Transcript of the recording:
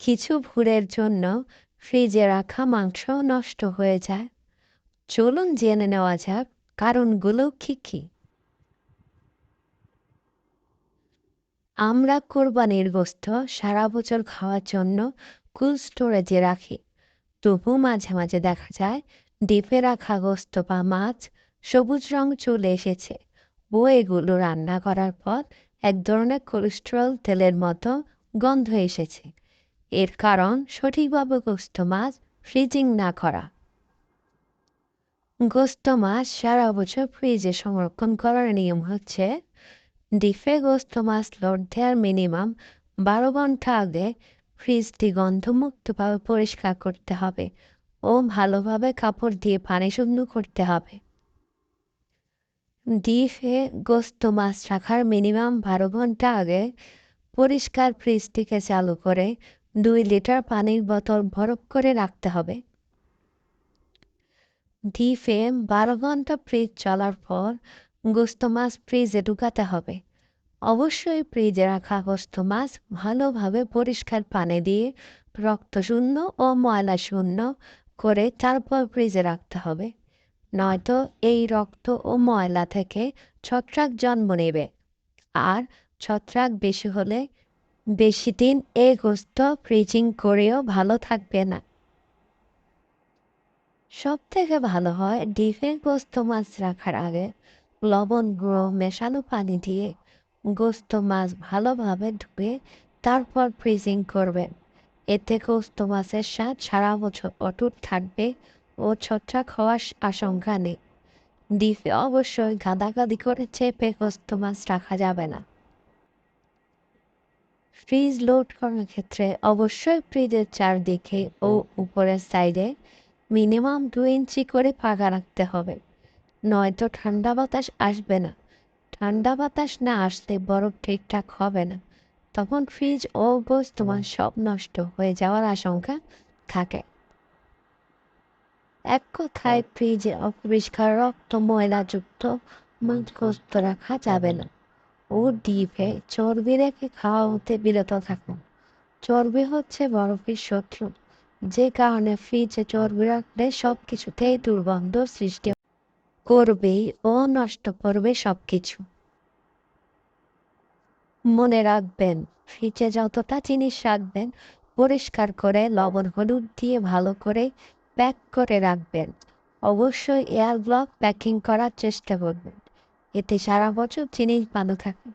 কিছু ভুলের জন্য ফ্রিজে রাখা মাংস নষ্ট হয়ে যায়। চলুন জেনে নেওয়া যাক কারণগুলো কী কী। আমরা কোরবানির গোস্ত সারা বছর খাওয়ার জন্য কুল স্টোরেজে রাখি। তবু মাঝে মাঝে দেখা যায় ডিপে রাখা গোস্ত বা মাছ সবুজ রং চলে এসেছে। ও এগুলো রান্না করার পর এক ধরনের কোলেস্টেরল তেলের মতো গন্ধ এসেছে। এর কারণ সঠিকভাবে গোস্ত মাছ ফ্রিজিং না করা। গোস্ত মাছ সারা বছর ফ্রিজে সংরক্ষণ করার নিয়ম হচ্ছে, ডিফে গোস্ত মাছ লোড দেওয়ার মিনিমাম বারো ঘণ্টা আগে ফ্রিজটি গন্ধমুক্তভাবে পরিষ্কার করতে হবে ও ভালোভাবে কাপড় দিয়ে পানি শুকনো করতে হবে। ডিফে গোস্ত মাছ রাখার মিনিমাম বারো ঘণ্টা আগে পরিষ্কার ফ্রিজটিকে চালু করে দুই লিটার পানির বোতল বরফ করে রাখতে হবে। ডিপে বারো ঘণ্টা ফ্রিজ চলার পর গোস্ত মাছ ফ্রিজে ঢুকাতে হবে। অবশ্যই ফ্রিজে রাখা গোস্ত মাছ ভালোভাবে পরিষ্কার পানি দিয়ে রক্তশূন্য ও ময়লা শূন্য করে তারপর ফ্রিজে রাখতে হবে। নয়তো এই রক্ত ও ময়লা থেকে ছত্রাক জন্ম নেবে। আর ছত্রাক বেশি হলে বেশি দিন এ গোস্ত ফ্রিজিং করেও ভালো থাকবে না। সব থেকে ভালো হয় ডিপে গোস্ত মাছ রাখার আগে লবণ, গুঁড়ো, মেশানো পানি দিয়ে গোস্ত মাছ ভালোভাবে ধুয়ে তারপর ফ্রিজিং করবেন এতে গোস্ত মাছের স্বাদ সারা বছর অটুট থাকবে ও ছত্রাক হওয়ার আশঙ্কা নেই। ডিপে অবশ্যই গাদাগাদি করে চেপে গোস্ত মাছ রাখা যাবে না। ফ্রিজ লোড করার ক্ষেত্রে অবশ্যই ফ্রিজের চারদিকে ও উপরের সাইডে মিনিমাম দু ইঞ্চি করে ফাঁকা রাখতে হবে। নয়তো ঠান্ডা বাতাস আসবে না। ঠান্ডা বাতাস না আসলে বরফ ঠিকঠাক হবে না। তখন ফ্রিজ ও বস্তুমান সব নষ্ট হয়ে যাওয়ার আশঙ্কা থাকে। এক কথায় ফ্রিজে অপরিষ্কার রক্ত ময়লাযুক্ত মাছ রাখা যাবে না। ও ডিপে চর্বি রেখে খাওয়া হতে বিরত থাকুন। চর্বি হচ্ছে বরফের শত্রু। যে কারণে ফ্রিজে চর্বি রাখলে সব কিছুতেই দুর্গন্ধ সৃষ্টি করবে ও নষ্ট করবে সব কিছু মনে রাখবেন, ফ্রিজে যতটা জিনিস রাখবেন, পরিষ্কার করে লবণ হলুদ দিয়ে ভালো করে প্যাক করে রাখবেন। অবশ্যই এয়ার ব্লক প্যাকিং করার চেষ্টা করবেন। এতে সারা বছর জিনিস ভালো থাকে।